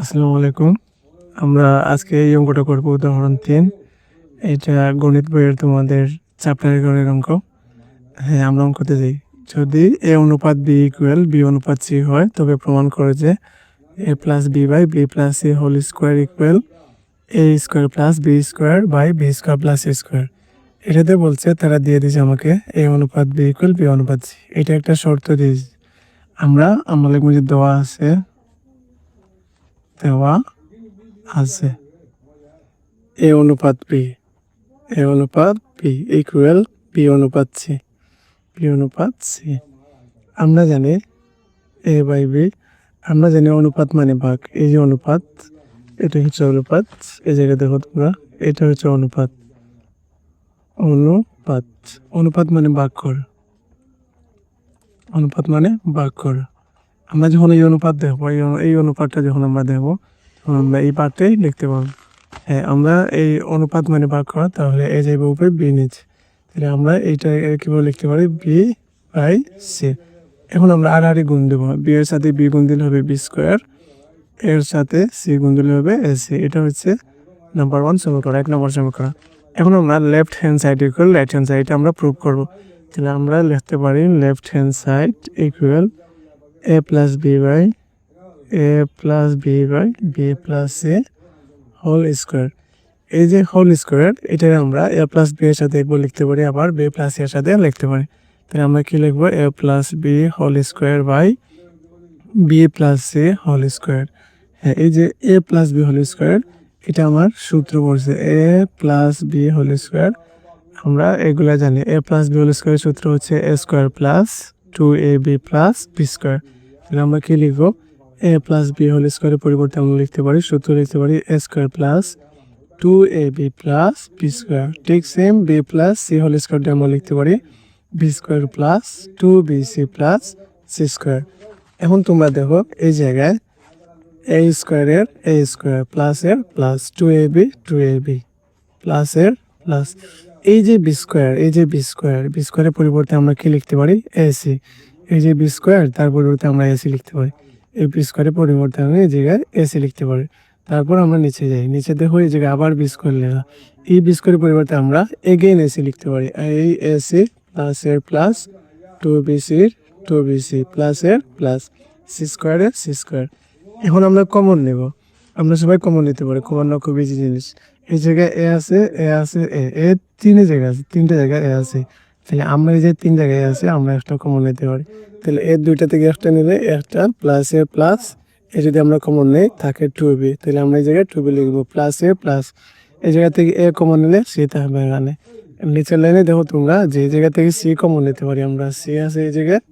আসসালামু আলাইকুম। আমরা আজকে এই অঙ্কটা করব উদাহরণ তিন। এটা গণিত বইয়ের তোমাদের চ্যাপ্টারের গণের অঙ্ক। হ্যাঁ আমরা অঙ্কতে যাই। যদি এ অনুপাত বি ইকুয়াল বি অনুপাত সি হয়, তবে প্রমাণ করে যে A plus B by B plus C whole square equal A square plus B square by B square plus A square এটাতে বলছে, তারা দিয়ে দিয়েছে আমাকে এ অনুপাত বি ইকুয়াল বি অনুপাত সি এটা একটা শর্ত দিয়েছে। আমরা আমাদের মধ্যে দেওয়া আছে দেওয়া আছে। এ অনুপাত বি এ অনুপাত বি ইকুয়াল বি অনুপাত সি। বি অনুপাত সি। আমরা জানি এ বাই বি। আমরা জানি অনুপাত মানে ভাগ। এই যে অনুপাত, এটা হচ্ছে অনুপাত। এই জায়গায় দেখো তোমরা, এটা হচ্ছে অনুপাত। অনুপাত। অনুপাত মানে ভাগ অনুপাত মানে ভাগ আমরা যখন এই অনুপাত দেখব, এই এই অনুপাতটা যখন আমরা দেখব, তখন আমরা এই পার্টটাই লিখতে পারব। হ্যাঁ আমরা এই অনুপাত মানে ভাগ করা, তাহলে এ যাইবে উপরে, বি নিচে। তাহলে আমরা এইটা কীভাবে লিখতে পারি? B by C. এখন আমরা আর আর গুণ দেবো। বি এর সাথে বি গুণ দিলে হবে বি স্কোয়ার। এর সাথে সি গুণ দিলে হবে এ সি। এটা হচ্ছে নাম্বার ওয়ান সমীকরণ, এক নম্বর সমীকরণ। এখন আমরা left hand side equal right hand side আমরা প্রুভ করব। তাহলে আমরা লিখতে পারি left hand side equal A plus B by A plus B by B plus A whole square এই যে হোল স্কোয়ার এটা আমরা এ প্লাস বি এর সাথে একবার লিখতে পারি, আবার বি প্লাস এর সাথে লিখতে পারি। তাহলে আমরা কি লিখব? A plus B whole square by B plus C whole square হ্যাঁ এই যে A plus B whole square এটা আমার সূত্র পড়ছে। A plus B whole square আমরা এগুলা জানি। A plus B whole square সূত্র হচ্ছে A square plus two A B plus B square তাহলে আমরা কি লিখব? এ প্লাস বি হোল স্কোয়ারের পরিবর্তে আমরা লিখতে পারি, সূত্র লিখতে পারি A square plus two A B plus B square ঠিক same B plus C whole স্কোয়ারটা আমরা লিখতে পারি B square plus two B C plus C square এখন তোমরা দেখো, এই জায়গায় এ স্কোয়ারের এ স্কোয়ার প্লাসের plus two A B two A B প্লাসের প্লাস এই যে বি স্কোয়ার এই যে বি স্কোয়ার বি স্কোয়ারের পরিবর্তে আমরা কি লিখতে পারি? এসি এই যে বি স্কোয়ার তার পরিবর্তে আমরা এসি লিখতে পারি। এই বি স্কোয়ারের পরিবর্তে আমরা এই জায়গায় এসি লিখতে পারি। তারপর আমরা নিচে যাই। নিচে দেখো এই জায়গায় আবার বি স্কোয়ার লেখা। এই বি স্কোয়ারের পরিবর্তে আমরা এগেইন এসি লিখতে পারি। এই এসি প্লাসের প্লাস টু বি বিসির টু বিসি প্লাসের প্লাস সি স্কোয়ারের সি স্কোয়ার এখন আমরা কমন নেব। আমরা সবাই কমন নিতে পারি। কমন না খুব ইজি জিনিস। এই জায়গায় এ আছে এ আছে, এ এ তিনে জায়গা আছে, তিনটে জায়গায় এ আছে। তাহলে আমরা এই যে তিন জায়গায় আছে, আমরা একটা কমন নিতে পারি। তাহলে এর দুইটা থেকে একটা নিলে একটা প্লাস এ প্লাস এ যদি আমরা কমন নেই থাকে টু বি তাহলে আমরা এই জায়গায় টু বি লিখব প্লাস এ প্লাস এই জায়গা থেকে এ কমন নিলে সি থাকবে এখানে। নিচের লাইনে দেখো তোমরা, যে জায়গা থেকে সি কমন নিতে পারি আমরা সি আছে এই জায়গায়।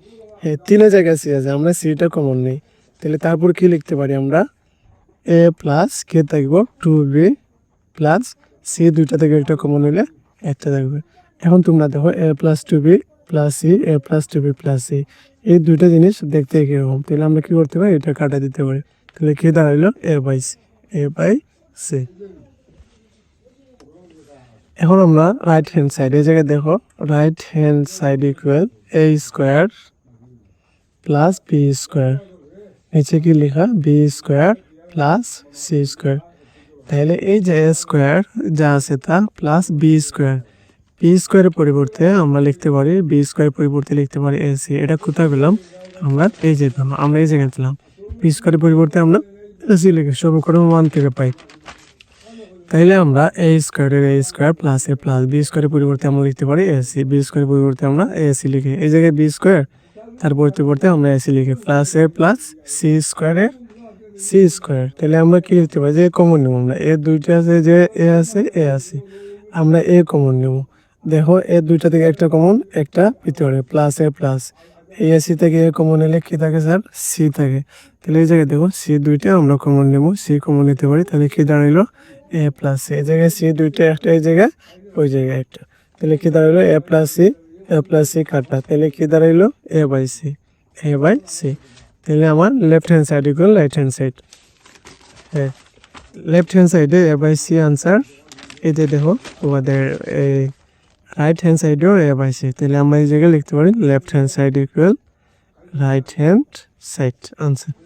হ্যাঁ তিনে জায়গায় সি আছে, আমরা সিটা কমন নেই। তাহলে তারপর কি লিখতে পারি আমরা? এ প্লাস কে থাকব টু বি প্লাস সি দুইটা থেকে একটা কমন হলে একটা থাকবে। এখন তোমরা দেখো A plus two B plus C, A plus two B plus C. এই দুইটা জিনিস দেখতে কীরকম? তাহলে আমরা কি করতে পারি? এটা কাটা দিতে পারি। তাহলে কি দাঁড়াইলো? A by C, A by C. এখন আমরা রাইট হ্যান্ড সাইড এই জায়গায় দেখো right hand side equal A square plus B square নিচে কি লেখা? B square plus C square তাহলে এই যে এ স্কোয়ার যা আছে তা প্লাস বি স্কোয়ার বি স্কোয়ারের পরিবর্তে আমরা লিখতে পারি বি স্কোয়ার পরিবর্তে লিখতে পারি এ সি এটা কোথায় পেলাম? আমরা এই যে পেলাম, আমরা এই জায়গায় পেলাম। বি স্কোয়ারের পরিবর্তে আমরা এসি লিখে সমীকরণ ওয়ান থেকে পাই। তাইলে আমরা এ স্কোয়ারের A square plus A plus B স্কোয়ারের পরিবর্তে আমরা লিখতে পারি এ সি বি স্কোয়ারের পরিবর্তে আমরা এ সি লিখি। এই জায়গায় বি স্কোয়ার তার পরিবর্তে আমরা এ সি লিখি। প্লাস এ প্লাস সি স্কোয়ারের সি স্কোয়ার তাহলে আমরা কি লিখতে পারি? যে কমন নেব আমরা এ দুইটা আছে, যে এ আছে এ আছে। আমরা এ কমন নেব দেখো এ দুইটা থেকে একটা কমন একটা ভিতরে প্লাস এ প্লাস এই এসি থেকে এ কমন এলে কি থাকে, স্যার? সি থাকে। তাহলে এই জায়গায় দেখো সি দুইটা, আমরা কমন নেব সি কমন নিতে পারি। তাহলে কি দাঁড়াইলো? এ প্লাস সি এই জায়গায় সি দুইটা, একটা এই জায়গায়, ওই জায়গায় একটা। তাহলে কি দাঁড়াইলো? A plus C A plus C কাটা। তাহলে কি দাঁড়াইলো? A by C A by C তাহলে আমার left hand side equal right hand side হ্যাঁ লেফট হ্যান্ড সাইডে এ বাই সি আনসার যে দেখো তোমাদের এই রাইট হ্যান্ড সাইডেও এ বাই সি তাহলে আমরা এই জায়গায় লিখতে পারি left hand side equal right hand side answer